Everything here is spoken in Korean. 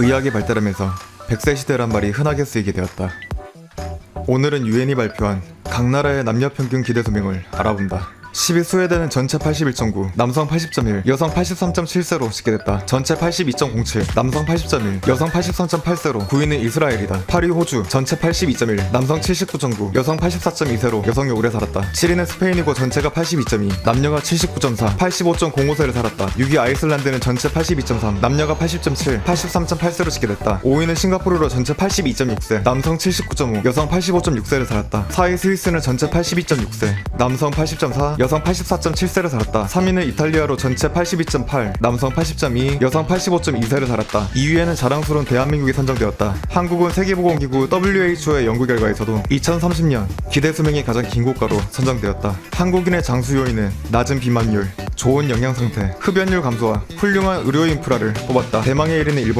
의학이 발달하면서 100세 시대란 말이 흔하게 쓰이게 되었다. 오늘은 유엔이 발표한 각 나라의 남녀 평균 기대 수명을 알아본다. 10위 스웨덴은 전체 81.9, 남성 80.1, 여성 83.7세로 집계됐다. 전체 82.07, 남성 80.1, 여성 83.8세로 9위는 이스라엘이다. 8위 호주, 전체 82.1, 남성 79.9, 여성 84.2세로 여성이 오래 살았다. 7위는 스페인이고 전체가 82.2, 남녀가 79.4, 85.05세를 살았다. 6위 아이슬란드는 전체 82.3, 남녀가 80.7, 83.8세로 집계됐다. 5위는 싱가포르로 전체 82.6세, 남성 79.5, 여성 85.6세를 살았다. 4위 스위스는 전체 82.6세, 남성 80.4, 여성 84.7세를 살았다. 3위는 이탈리아로 전체 82.8, 남성 80.2, 여성 85.2세를 살았다. 2위에는 자랑스러운 대한민국이 선정되었다. 한국은 세계보건기구 WHO의 연구 결과에서도 2030년 기대 수명이 가장 긴 국가로 선정되었다. 한국인의 장수 요인은 낮은 비만율, 좋은 영양 상태, 흡연율 감소와 훌륭한 의료 인프라를 뽑았다. 대망의 1위는 일본